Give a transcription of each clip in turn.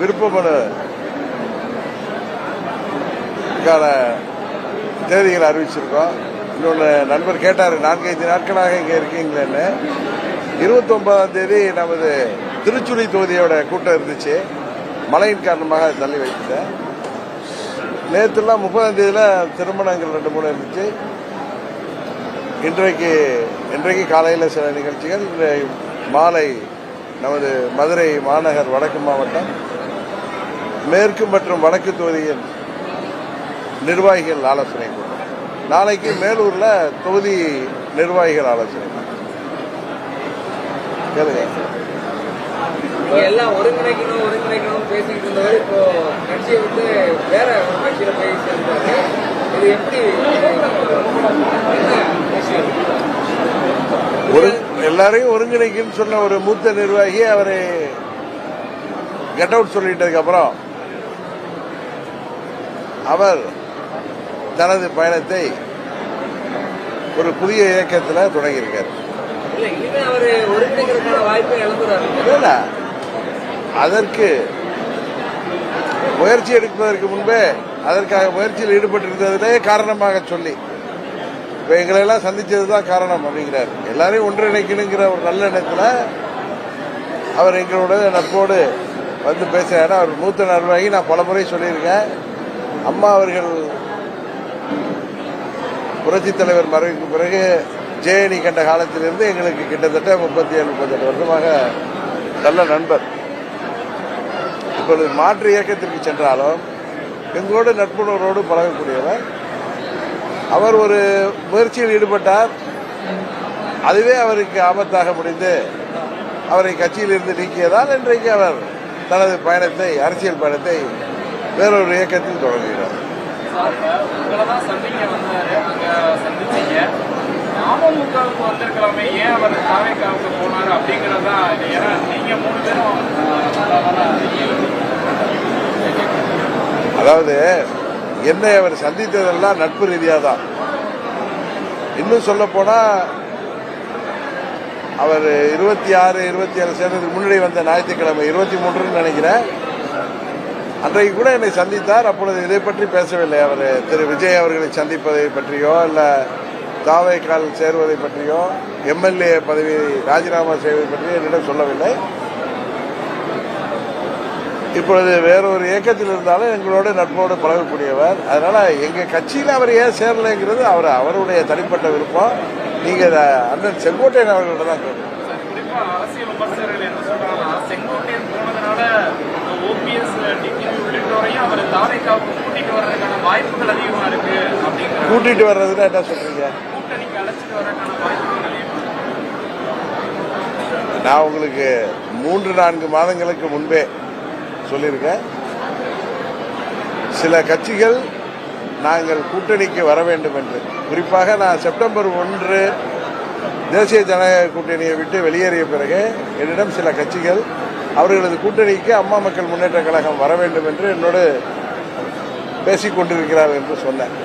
விருப்ப மனு தேதிகளை அறிவிச்சிருக்கோம். இன்னொன்று நண்பர் கேட்டார் நான்கைந்து நாட்களாக இங்கே இருக்கீங்களேன்னு இருபத்தி ஒன்பதாம் தேதி நமது திருச்சுழி தொகுதியோட கூட்டம் இருந்துச்சு. மழையின் காரணமாக தள்ளி வைத்தேன் நேற்றுலாம் முப்பதாம் தேதியில் திருமணங்கள் ரெண்டு மூணு இருந்துச்சு. இன்றைக்கு இன்றைக்கு காலையில் சில நிகழ்ச்சிகள். மாலை நமது மதுரை மாநகர் வடக்கு மாவட்டம் மேற்கு மற்றும் வடக்கு தொகுதியின் நிர்வாகிகள் ஆலோசனை கூட்டம். நாளைக்கு மேலூர்ல தொகுதி நிர்வாகிகள் ஆலோசனை கேளுங்க. எல்லாம் ஒருங்கிணைக்கணும் ஒருங்கிணைக்கணும் பேசிட்டு இருந்தவர் இப்போ கட்சியை விட்டு வேற ஒரு கட்சியில போய் சேர்ந்தாரு இது எப்படி என்ன விஷயம் ஒரு எல்லாரையும் ஒருங்கிணைக்குன்னு சொன்ன ஒரு மூத்த நிர்வாகி அவரை கெட் அவுட் சொல்லிட்டதுக்கு அப்புறம் அவர் தனது பயணத்தை ஒரு புதிய இயக்கத்தில் தொடங்கியிருக்கார். அதற்கு முயற்சி எடுப்பதற்கு முன்பே அதற்காக முயற்சியில் ஈடுபட்டிருந்ததிலே காரணமாக சொல்லி இப்ப எங்களை எல்லாம் சந்திச்சது தான் காரணம் அப்படிங்கிறார். எல்லாரையும் ஒன்றிணைக்கணுங்கிற ஒரு நல்ல எண்ணத்துல அவர் எங்களோட நட்போடு வந்து பேசுறாரு. அவர் மூத்த நிர்வாகி நான் பல முறை சொல்லியிருக்கேன். அம்மா அவர்கள் புரட்சித் தலைவர் மறைவுக்கு பிறகு ஜேஎனி கண்ட காலத்திலிருந்து எங்களுக்கு கிட்டத்தட்ட முப்பத்தி ஏழு முப்பத்தெட்டு வருஷமாக நல்ல நண்பர். இப்பொழுது மாற்று இயக்கத்திற்கு சென்றாலும் எங்களோடு நட்புணர்வோடு பழகக்கூடியவர். அவர் ஒரு முயற்சியில் ஈடுபட்டார். அதுவே அவருக்கு ஆபத்தாக முடிந்து அவரை கட்சியில் இருந்து நீக்கியதால் இன்றைக்கு அவர் தனது பயணத்தை அரசியல் பயணத்தை வேறொரு இயக்கத்தில் தொடங்குகிறார். உங்களை தான் சந்திக்க வந்தாரு. அங்க சந்திச்சீங்க. அமமுகவுக்கு வந்திருக்கலாமே. ஏன் அவர் தாவேக்காவுக்கு போனாரு அப்படிங்கிறது தான் இது ஏன்னா நீங்க மூணு பேரும் அதாவது என்னை அவர் சந்தித்ததெல்லாம் நட்பு ரீதியாக தான் இன்னும் சொல்ல போனா அவர் இருபத்தி ஆறு இருபத்தி ஆறு சேர்ந்ததுக்கு முன்னாடி வந்த ஞாயிற்றுக்கிழமை இருபத்தி மூன்றுன்னு நினைக்கிறேன். அன்றைக்கு கூட என்னை சந்தித்தார். அப்பொழுது இதை பற்றி பேசவில்லை. அவர் திரு விஜய் அவர்களை சந்திப்பதை பற்றியோ இல்ல தாவைக்கால் சேருவதை பற்றியோ எம்எல்ஏ பதவி ராஜினாமா செய்வதை பற்றியோ என்னிடம் சொல்லவில்லை. இப்பொழுது வேறொரு இயக்கத்தில் இருந்தாலும் எங்களோட நட்போடு பழகக்கூடியவர். அதனால எங்க கட்சியில் அவர் ஏன் சேரலைங்கிறது அவர் அவருடைய தனிப்பட்ட விருப்பம். நீங்க அண்ணன் செங்கோட்டையன் அவர்கள்ட்ட தான் கேட்கணும். அவர் தாவேக்காவுக்கு கூட்டிட்டு வர்றதுக்கான வாய்ப்புகள் அதிகமா இருக்கு அப்படிங்கிற கூட்டிட்டு வர்றதுன்னா என்ன சொல்றீங்க? கூட்டணிக்கு அழைச்சிட்டு வர்றதுக்கான வாய்ப்புகள் அதிகமா இருக்கு. நான் உங்களுக்கு மூன்று நான்கு மாதங்களுக்கு முன்பே சொல்லியிருக்கேன். சில கட்சிகள் நாங்கள் கூட்டணிக்கு வர வேண்டும் என்று. குறிப்பாக நான் செப்டம்பர் ஒன்று தேசிய ஜனநாயக கூட்டணியை விட்டு வெளியேறிய பிறகு என்னிடம் சில கட்சிகள் அவர்களது கூட்டணிக்கு அம்மா மக்கள் முன்னேற்ற கழகம் வர வேண்டும் என்று என்னோடு பேசிக் கொண்டிருக்கிறார்கள் என்று சொன்னேன்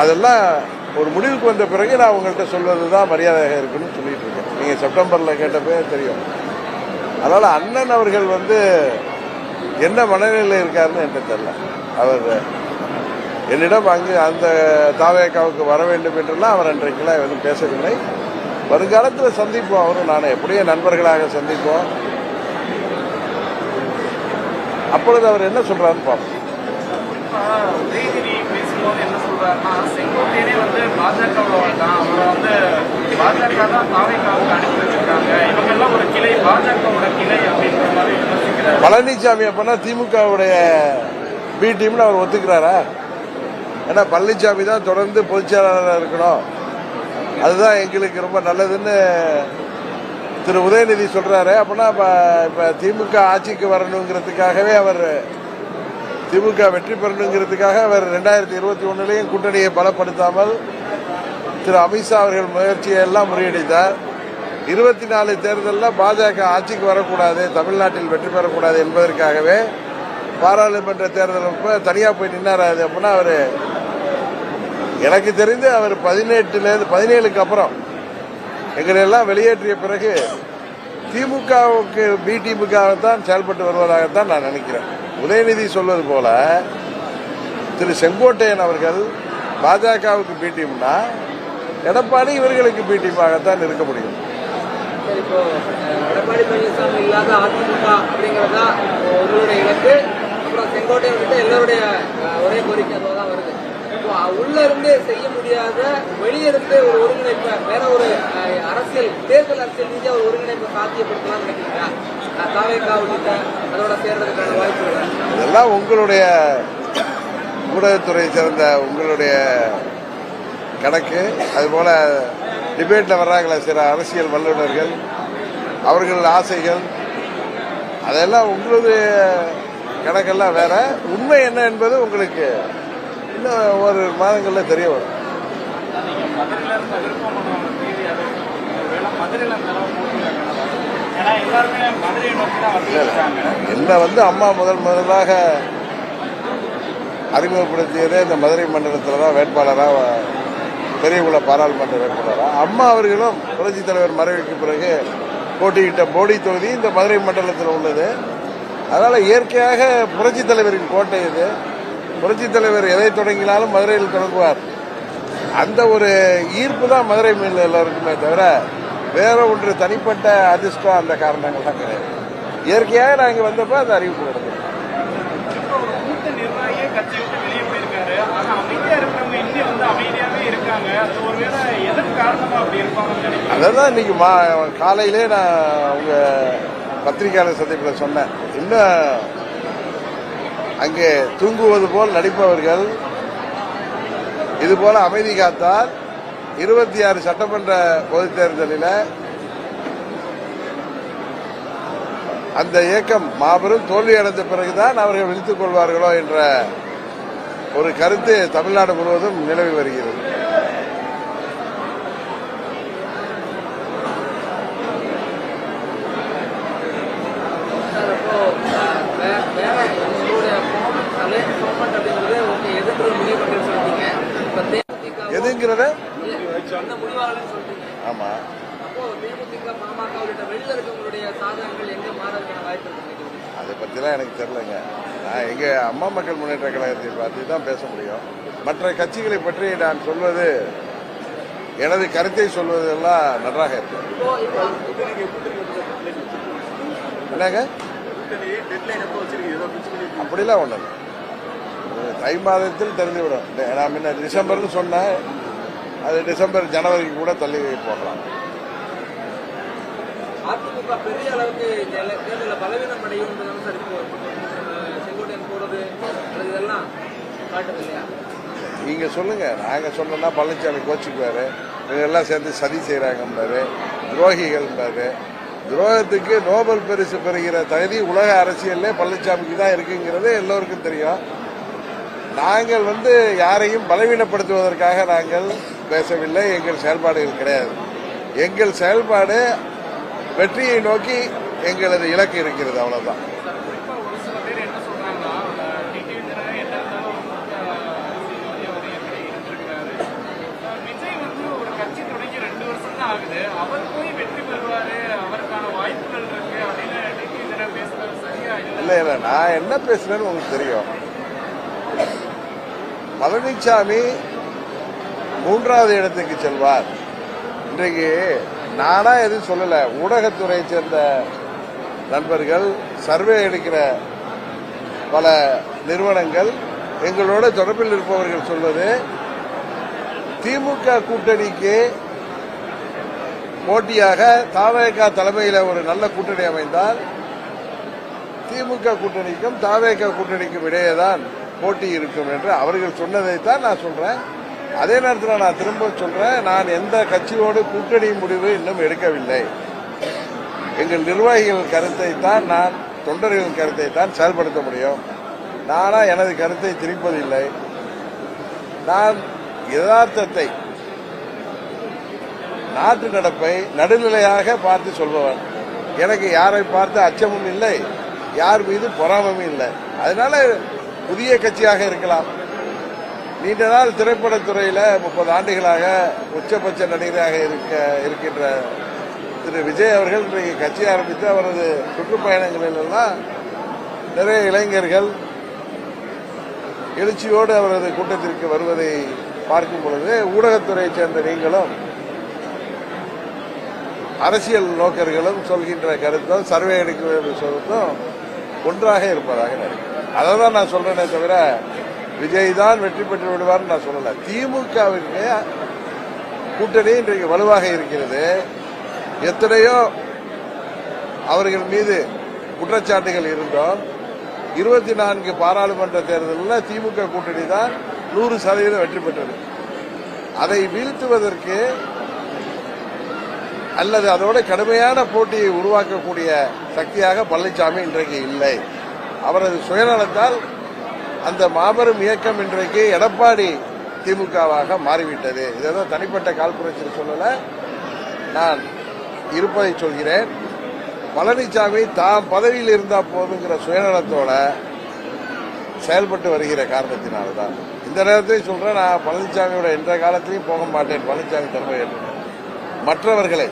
அதெல்லாம் ஒரு முடிவுக்கு வந்த பிறகு நான் உங்கள்கிட்ட சொல்வது தான் மரியாதையாக இருக்குன்னு சொல்லிட்டு இருக்கேன் நீங்கள் செப்டம்பரில் கேட்டப்பே தெரியும். அதனால் அண்ணன் அவர்கள் வந்து என்ன மனநிலையில் இருக்காருன்னு எனக்கு தெரியல. அவர் என்னிடம் அங்கு அந்த தாவேக்காவுக்கு வர வேண்டும் என்றெல்லாம் அவர் அன்றைக்கெல்லாம் எதுவும் பேசவில்லை. வருங்காலத்தில் சந்திப்போம் அவரும் நானும் எப்படியும் நண்பர்களாக சந்திப்போம். அப்பொழுது அவர் என்ன சொல்கிறாருன்னு பார்ப்போம். பேசும்போது என்ன சொல்றாருன்னா செங்கோட்டையனே வந்து பாஜகவோட தான் அவரை வந்து பாஜக தான் தாவைக்காவுக்கு அனுப்பி வச்சிருக்காங்க. இவங்க எல்லாம் ஒரு கிளை பாஜகவோட கிளை அப்படின்ற மாதிரி விமர்சிக்கிறார் பழனிசாமி அப்பனா திமுகவுடைய பி டீம்னு அவர் ஒத்துக்கிறாரா? ஏன்னா பழனிசாமி தான் தொடர்ந்து பொதுச்செயலாளராக இருக்கணும். அதுதான் எங்களுக்கு ரொம்ப நல்லதுன்னு திரு உதயநிதி சொல்றாரு. அப்படின்னா இப்ப இப்ப திமுக ஆட்சிக்கு வரணுங்கிறதுக்காகவே அவர் திமுக வெற்றி பெறணுங்கிறதுக்காக அவர் ரெண்டாயிரத்தி இருபத்தி ஒன்றுலேயும் கூட்டணியை பலப்படுத்தாமல் திரு அமித்ஷா அவர்கள் முயற்சியை எல்லாம் முறியடித்தார். இருபத்தி நாலு தேர்தலில் பாஜக ஆட்சிக்கு வரக்கூடாது தமிழ்நாட்டில் வெற்றி பெறக்கூடாது என்பதற்காகவே பாராளுமன்ற தேர்தல் அப்ப தனியாக போய் நின்னாராது அப்படின்னா அவர் எனக்கு தெரிந்து அவர் பதினெட்டுலேருந்து பதினேழுக்கு அப்புறம் எங்களை எல்லாம் வெளியேற்றிய பிறகு திமுகவுக்கு பிடிமுகத்தான் செயல்பட்டு வருவதாகத்தான் நான் நினைக்கிறேன். உதயநிதி சொல்வது போல திரு செங்கோட்டையன் அவர்கள் பாஜகவுக்கு பிடிஎம்னா எடப்பாடி இவர்களுக்கு பிடிஎம்மாகத்தான் இருக்க முடியும். இப்போ அஹ், எடப்பாடி பழனிசாமி இல்லாத அதிமுக அப்படிங்கறதா உங்களுடைய இலக்கு. அப்புறம் செங்கோட்டை வந்துட்டு எல்லாருடைய ஒரே கோரிக்கை அதுவா தான் வருது. இப்போ அஹ், உள்ள இருந்து செய்ய முடியாத வெளியே இருந்து ஒரு ஒருங்கிணைப்பை வேற ஒரு அரசியல் தேர்தல் அரசியல் ரீதியா ஒரு ஒருங்கிணைப்பை சாத்தியப்படுத்தலாம் நினைக்கிறீங்களா? இதெல்லாம் உங்களுடைய ஊடகத்துறையை சேர்ந்த உங்களுடைய கணக்கு. அதுபோல டிபேட்ல வர்றாங்களே சில அரசியல் வல்லுநர்கள் அவர்கள் ஆசைகள் அதெல்லாம் உங்களது கணக்கெல்லாம் வேற. உண்மை என்ன என்பது உங்களுக்கு இன்னும் ஒரு மாதங்கள்ல தெரிய வரும். என்னை வந்து அம்மா முதல் முதலாக அறிமுகப்படுத்தியதே இந்த மதுரை மண்டலத்தில் தான் வேட்பாளராக பெரியகுள பாராளுமன்ற வேட்பாளராக அம்மா அவர்களும் புரட்சி தலைவர் மறைவுக்கு பிறகு போட்டியிட்ட போடி தொகுதி இந்த மதுரை மண்டலத்தில் உள்ளது. அதனால் இயற்கையாக புரட்சி தலைவரின் கோட்டை இது. புரட்சி தலைவர் எதை தொடங்கினாலும் மதுரையில் தொடங்குவார். அந்த ஒரு ஈர்ப்பு தான் மதுரை மேல எல்லாருக்குமே தவிர வேற ஒன்று தனிப்பட்ட அதிர்ஷ்டம் அந்த காரணங்கள்லாம் கிடையாது. இயற்கையாக நான் இங்கே வந்தப்போ அந்த அறிவிப்பு நடந்தது இப்போ ஒரு மூத்த நிர்வாகியே கட்சி விட்டு வெளியே போயிருக்காரு. ஆனா அமைதியா இருக்கிறவங்க இன்னும் வந்து அமைதியாவே இருக்காங்க. அது ஒருவேளை எதற்கு காரணமா அப்படி இருப்பாங்கன்னு நினைக்கிறேன் அதை தான் இன்னைக்கு மா காலையிலே நான் உங்க பத்திரிகையாளர் சந்திப்பில் சொன்னேன். இன்னும் அங்கே தூங்குவது போல் நடிப்பவர்கள் இது போல அமைதி காத்தால் இருபத்தி ஆறு சட்டமன்ற பொதுத் தேர்தலில் அந்த இயக்கம் மாபெரும் தோல்வி அடைந்த பிறகுதான் அவர்கள் விழித்துக் கொள்வார்களோ என்ற ஒரு கருத்து தமிழ்நாடு முழுவதும் நிலவி வருகிறது. எதுங்கிறத என்ன முடிவாகலன்னு சொல்றீங்க. ஆமா. அப்போ தேமுதிக பாமக உள்ளிட்ட வெளியில இருக்கவங்களுடைய சாதகங்கள் எங்க மாறதுக்கான வாய்ப்பு இருக்கு நினைக்கிறீங்க? அதை பற்றிலாம் எனக்கு தெரிலங்க நான் எங்க அம்மா மக்கள் முன்னேற்ற கழகத்தை பார்த்து தான் பேச முடியும். மற்ற கட்சிகளை பற்றி நான் சொல்வது எனது கருத்தை சொல்வதெல்லாம் நன்றாக இருக்கு என்னங்க? அப்படிலாம். இது தை மாதத்தில் தெரிந்துவிடும். நான் முன்ன டிசம்பர்னு சொன்னேன். அது டிசம்பர் ஜனவரிக்கு கூட தள்ளி போடலாம். அதிமுக பெரிய அளவுக்கு தேர்தலில் பலவீனம் அடையும் சார் செங்கோட்டையன் அது இதெல்லாம் காட்டுது இல்லையா நீங்க சொல்லுங்க. நாங்க சொன்னோம்னா பழனிசாமி கோச்சுக்குவாரு. இவங்க எல்லாம் சேர்ந்து சதி செய்யறாங்கம்பாரு துரோகிகள்பாரு துரோகத்துக்கு நோபல் பரிசு பெறுகிற தகுதி உலக அரசியல்ல பழனிசாமிக்கு தான் இருக்குங்கிறது எல்லோருக்கும் தெரியும். நாங்கள் வந்து யாரையும் பலவீனப்படுத்துவதற்காக நாங்கள் பேசவில்லை. எங்கள் செயல்பாடுகள் கிடையாது. எங்கள் செயல்பாடு வெற்றியை நோக்கி எங்களது இலக்கு இருக்கிறது. அவ்வளவுதான். இல்லை இல்லை. நான் என்ன பேசுறேன்னு உங்களுக்கு தெரியும். பழனிசாமி மூன்றாவது இடத்துக்கு செல்வார். இன்றைக்கு நானா எதுவும் சொல்லல. ஊடகத்துறையை சேர்ந்த நண்பர்கள் சர்வே எடுக்கிற பல நிறுவனங்கள் எங்களோட தொடர்பில் இருப்பவர்கள் சொல்வது திமுக கூட்டணிக்கு போட்டியாக தாவேகா தலைமையில் ஒரு நல்ல கூட்டணி அமைந்தால் திமுக கூட்டணிக்கும் தாவேகா கூட்டணிக்கும் இடையேதான் போட்டி இருக்கும் என்று அவர்கள் சொன்னதைத்தான் நான் சொல்றேன். அதே நேரத்தில் நான் திரும்ப சொல்றேன் நான் எந்த கட்சியோடு கூட்டணி முடிவு இன்னும் எடுக்கவில்லை. எங்கள் நிர்வாகிகள் கருத்தை தான் நான் தொண்டர்களின் கருத்தை தான் செயல்படுத்த முடியும். நானா எனது கருத்தை திணிப்பதில்லை. நான் யதார்த்தத்தை நாட்டு நடப்பை நடுநிலையாக பார்த்து சொல்பவன். எனக்கு யாரை பார்த்து அச்சமும் இல்லை யார் மீது பொறாமமும் இல்லை. அதனால புதிய கட்சியாக இருக்கலாம். நீண்ட நாள் திரைப்படத்துறையில் முப்பது ஆண்டுகளாக உச்சபட்ச நடிகராக இருக்க இருக்கின்ற திரு விஜய் அவர்கள் இன்றைக்கு கட்சி ஆரம்பித்து அவரது சுற்றுப்பயணங்களிலெல்லாம் நிறைய இளைஞர்கள் எழுச்சியோடு அவரது கூட்டத்திற்கு வருவதை பார்க்கும் பொழுது ஊடகத்துறையைச் சேர்ந்த நீங்களும் அரசியல் நோக்கர்களும் சொல்கின்ற கருத்தும் சர்வே எடுக்கிற சொல்றதும் ஒன்றாக இருப்பதாக நினைக்கிறேன். அதை தான் நான் சொல்றேனே தவிர விஜய் தான் வெற்றி பெற்று விடுவார்னு நான் சொல்லல. திமுகவிற்கு கூட்டணி இன்றைக்கு வலுவாக இருக்கிறது. எத்தனையோ அவர்கள் மீது குற்றச்சாட்டுகள் இருந்தோம். இருபத்தி நான்கு பாராளுமன்ற தேர்தலில் திமுக கூட்டணி தான் நூறு சதவீதம் வெற்றி பெற்றது. அதை வீழ்த்துவதற்கு அல்லது அதோட கடுமையான போட்டியை உருவாக்கக்கூடிய சக்தியாக பழனிசாமி இன்றைக்கு இல்லை. அவரது சுயநலத்தால் அந்த மாபெரும் இயக்கம் இன்றைக்கு எடப்பாடி திமுகவாக மாறிவிட்டது. இதேதோ தனிப்பட்ட கால்புரட்சி சொல்லல. நான் இருப்பதை சொல்கிறேன். பழனிசாமி தாம் பதவியில் இருந்தா போதுங்கிற சுயநலத்தோட செயல்பட்டு வருகிற காரணத்தினால்தான். இந்த நேரத்தையும் சொல்றேன் நான் பழனிசாமியோட எந்த காலத்திலையும் போக மாட்டேன். பழனிசாமி தலைமை ஏற்றுக்கிறேன். மற்றவர்களை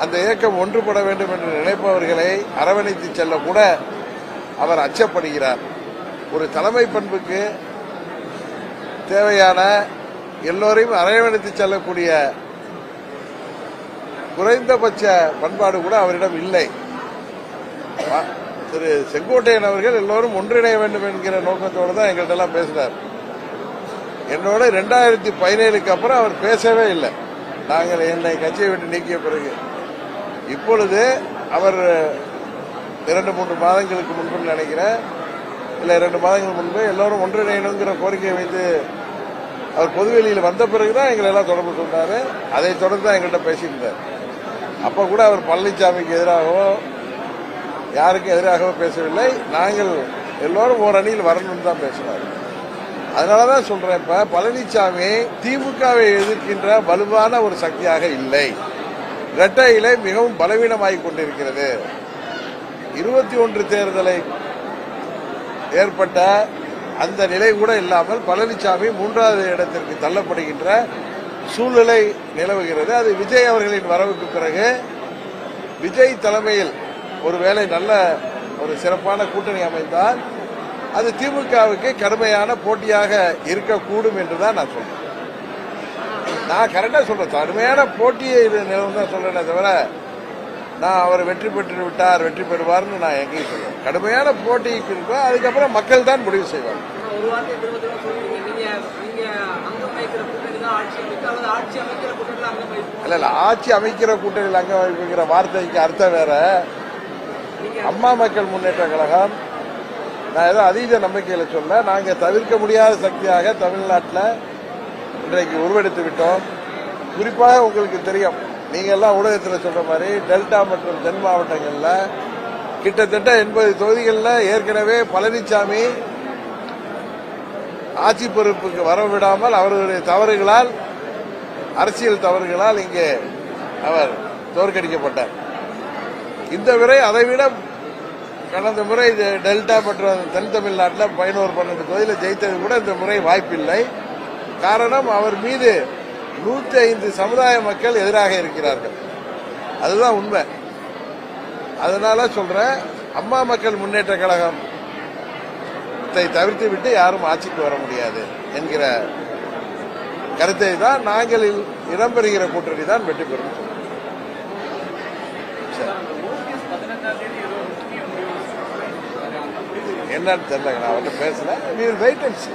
அந்த இயக்கம் ஒன்றுபட வேண்டும் என்று நினைப்பவர்களை அரவணைத்து செல்ல கூட அவர் அச்சப்படுகிறார். ஒரு தலைமை பண்புக்கு தேவையான எல்லோரையும் அரவணைத்து செல்லக்கூடிய குறைந்தபட்ச பண்பாடு கூட அவரிடம் இல்லை. திரு செங்கோட்டையன் அவர்கள் எல்லோரும் ஒன்றிணைய வேண்டும் என்கிற நோக்கத்தோடு தான் எங்கள்கிட்ட எல்லாம் பேசினார். என்னோட ரெண்டாயிரத்தி பதினேழுக்கு அப்புறம் அவர் பேசவே இல்லை. நாங்கள் என்னை கட்சியை விட்டு நீக்கிய பிறகு. இப்பொழுது அவர் இரண்டு மூன்று மாதங்களுக்கு முன்பு நினைக்கிறேன் இல்லை இரண்டு மாதங்கள் முன்பு எல்லோரும் ஒன்றிணையணுங்கிற கோரிக்கையை வைத்து அவர் பொதுவெளியில் வந்த பிறகுதான் எங்களை எல்லாம் தொடர்பு கொண்டார். அதை தொடர்ந்து தான் எங்கள்கிட்ட பேசியிருந்தார். அப்போ கூட அவர் பழனிசாமிக்கு எதிராகவோ யாருக்கும் எதிராகவோ பேசவில்லை. நாங்கள் எல்லோரும் ஓரணியில் அணியில் வரணும்னு தான் பேசினார். அதனாலதான் சொல்கிறேன் இப்போ பழனிசாமி திமுகவை எதிர்க்கின்ற வலுவான ஒரு சக்தியாக இல்லை. இரட்டை இலை மிகவும் பலவீனமாகிக் கொண்டிருக்கிறது. இருபத்தி ஒன்று தேர்தலை ஏற்பட்ட அந்த நிலை கூட இல்லாமல் பழனிசாமி மூன்றாவது இடத்திற்கு தள்ளப்படுகின்ற சூழ்நிலை நிலவுகிறது. அது விஜய் அவர்களின் வரவுக்கு பிறகு விஜய் தலைமையில் ஒருவேளை நல்ல ஒரு சிறப்பான கூட்டணி அமைந்தால் அது திமுகவுக்கு கடுமையான போட்டியாக இருக்கக்கூடும் என்று தான் நான் சொல்றேன். நான் கரெக்டா சொல்றேன். கடுமையான போட்டியை நிலவு தான் சொல்றேனே தவிர நான் அவர் வெற்றி பெற்று விட்டார் வெற்றி பெறுவார்னு நான் எங்கேயும் சொல்றேன் கடுமையான போட்டிக்கு இருக்கும் அதுக்கப்புறம் மக்கள் தான் முடிவு செய்வாங்க. இல்ல இல்ல ஆட்சி அமைக்கிற கூட்டணியில் அங்க வைப்புங்கிற வார்த்தைக்கு அர்த்தம் வேற. அம்மா மக்கள் முன்னேற்ற கழகம் நான் ஏதோ அதீத நம்பிக்கையில சொல்ல நாங்க தவிர்க்க முடியாத சக்தியாக தமிழ்நாட்டில் இன்றைக்கு உருவெடுத்து விட்டோம். குறிப்பாக உங்களுக்கு தெரியும் நீங்க எல்லாம் ஊடகத்தில் சொல்ற மாதிரி டெல்டா மற்றும் தென் மாவட்டங்களில் கிட்டத்தட்ட எண்பது தொகுதிகளில் ஏற்கனவே பழனிசாமி ஆட்சி பொறுப்புக்கு வரவிடாமல் அவர்களுடைய தவறுகளால் அரசியல் தவறுகளால் இங்கே அவர் தோற்கடிக்கப்பட்டார். இந்த முறை அதைவிட கடந்த முறை இது டெல்டா மற்றும் தென் தமிழ்நாட்டில் பதினோரு பன்னெண்டு தொகுதியில் ஜெயித்தது கூட இந்த முறை வாய்ப்பில்லை. காரணம் அவர் மீது நூற்றி ஐந்து சமுதாய மக்கள் எதிராக இருக்கிறார்கள். அதுதான் உண்மை. அதனால சொல்றேன் அம்மா மக்கள் முன்னேற்ற கழகம் இதை தவிர்த்து விட்டு யாரும் ஆட்சிக்கு வர முடியாது என்கிற கருத்தை தான் நாங்கள் இடம்பெறுகிற கூட்டணி தான் வெற்றி பெறும். என்னன்னு தெரியல நான் அவர்கிட்ட பேசல. Wait and see.